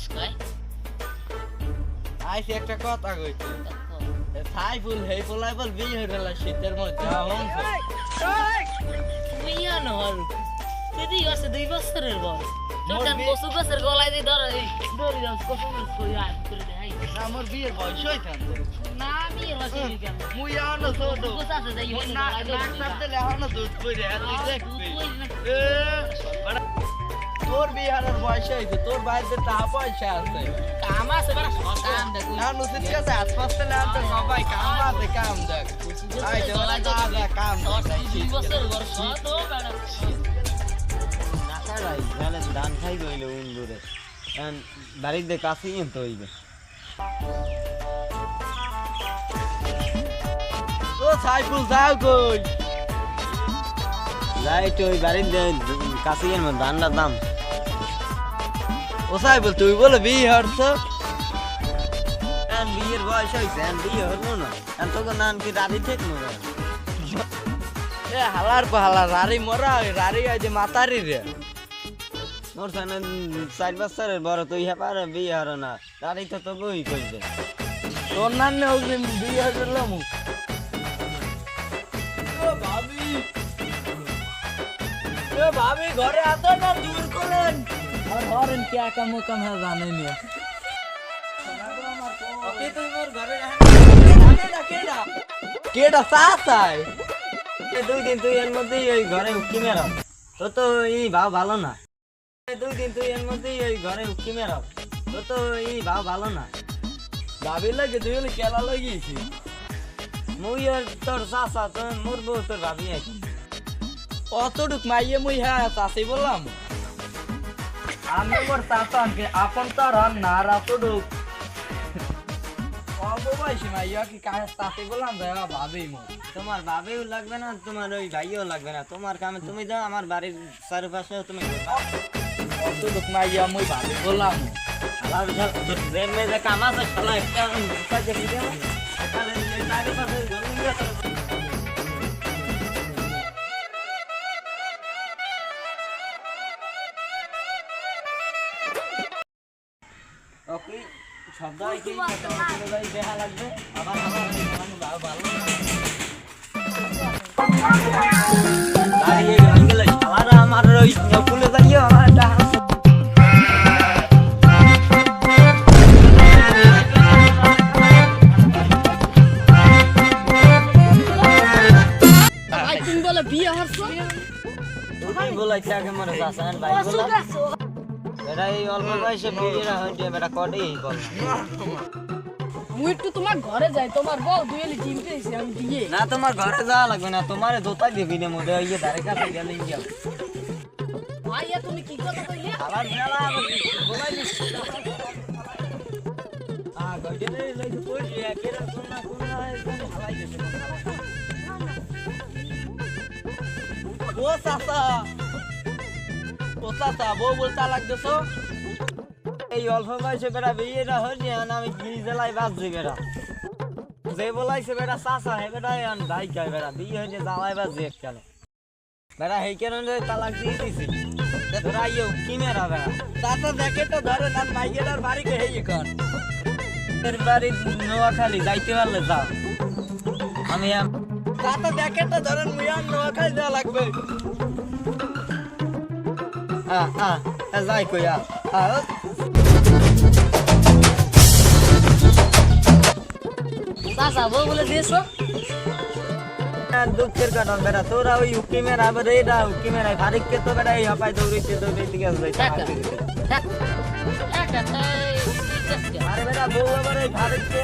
আইস কয় আইসি একটা কথা কইছি সাইফুল হেই পোলাই বল বিয়ে হয়ে গেল শীতের মধ্যে হন বিয়া নহর দিদি আছে দুই বছরের বয়স কসু গাছের গলায় দিয়ে ধরে দড়ি যাও কসু গাছ কই আয় করে দে হাই আমার বিয়ের বয়স হইতাম না আমি হচ্ছে কেন মুই এখনও ছোট। গাছ আছে যাই হই না না সারতে এখনও দুধ পড়ে আর তুই দেখবি। এ, বাড়া, তোর বিহারের বয়স হয়েছে তোর বাড়িতে টাকা পয়সা আছে। কাম আছে বড় কাম দেখো। না নুসির কাছে আশপাশে লাগতে সবাই কাম আছে কাম দেখ। আই জোলা দাদা কাম দুই বছর বয়স তো বড় নাকারাই জানে ধান খাই গইলে উন্দুরে এখন বাড়িতে কাছেই তো হইবে। ও সাইফুল যাও কই? যাই তো ওই বাড়িতে কাছেই এর ধানটার দাম। ও সাইফুল, তুই বলে বিয়ে হরছ বিয়ের বয়স হয়েছে বিয়ে হলো না তোকে নান কি রাড়ি ঠিক না এ হালার পা হালার রারি মরা রারি ওই যে মাতারি রে। মোর সামনে চার বছরের বড়, তুই হ্যাঁ পারে বিয়ে হলো না। রাড়ি তো তো বই কইছে। তোর নাম নে ওদিন বিয়ে হয়ে গেল মু ও ভাবি। ঘরে আতো না? দূর করেন। কাম হ্যাঁ জানে নি। ওকে তুই মোর ঘরে কেডা কেডা সাসাই এই দুই দিন তুই এর মধ্যেই ওই ঘরে উকি মেরাও। তো তো এই ভাও ভালো না। এই দুই দিন তুই এর মধ্যেই ওই ঘরে উকি মেরাও। তো তো এই ভাও ভালো না। ভাবি লাগে তুই হলে কেলা লাগিয়েছি মুই আর তোর চাচা তো মোর বউ তোর ভাবি এখন অতটুক মাইয়ে মুই হ্যাঁ চাষি বললাম। আমি মোর চাচানকে আপন তার হন না আর অতটুক অল্প বয়সী মাইয়া কি কাহে চাষি বললাম? তাই ভাবি মো। তোমার ভাবিও লাগবে না তোমার ওই ভাইও লাগবে না। তোমার কামে তুমি যাও আমার বাড়ির চারপাশে তুমি অতটুক মাইয়া মুই ভাবি বললাম। কাম আছে শালা একটা কাজ দেখি ভাই দেখা লাগবে। আবার আবার ভালো ভালো। দাঁড়িয়ে গেলে শালারা আমার ওই ফুলে দাঁড়িয়ে আমার একটা হাত ভাই তুমি বলে বিয়ে হচ্ছে? তুই আগে মরে ভাই গাছ এই অল্প বয়সে বিয়েরা হইছে বেটা কটেই বল। মুই একটু তোমার ঘরে যাই তোমার আমি না তোমার ঘরে যাওয়া লাগবে না তোমার দোতা দিবি না মধ্যে ইয়ে ধারে কাছে গেলে গিয়া ভাইয়া তুমি কি কথা কইলে? আবার মেলা বলাইলিস আ গজলে লইতে কইলি একেরা কোন না কোন হালাই গেছে ও চাচা! ও চাচা বউ বল তালাক দেছো এই অল্প বয়সে বেটা বিয়েটা হয়নি, এখন আমি কি জেলায় বাঁচছি বেটা যে বলাইছে বেটা চাষা হে বেটা এখন ভাই কয় বেটা বিয়ে হয়েছে জ্বালায় বা জেট চলে বেটা সেই কারণে তালাক দিয়ে দিছি? তোরা ইয়ে কি মেরা বেটা চাচা জ্যাকেটটা ধরে না মাইকেটার বাড়িকে হেই কর। তোর বাড়ি নোয়াখালী, যাইতে পারলে যাও আমি চাচা জ্যাকেটটা ধরেন, মুই আর নোয়াখালী দেওয়া লাগবে। আ আ আ, যাই কই আ আ, ও। চাচা বউ বলে দিয়েছ আর দুঃখের কারণ বেটা তোরা ওই উকিমের আবার এইটা উকিমের ফারিককে তো বেটা এই হপায় দৌড়িতে দৌড়িতে গেছে টাকা টাকা টাকা তাই আরে বেটা বউ আবার এই ফারিককে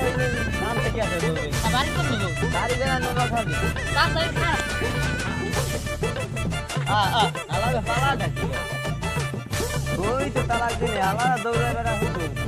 নাম থেকে আসে দৌড়ে বাড়ি কোন নিব গাড়ি বেড়া নোনা খাবি চাচা খা আ আ আলাদা পালা দেখি ওই তো তালাক দিলে আবার দৌড়ে বেড়া হতো।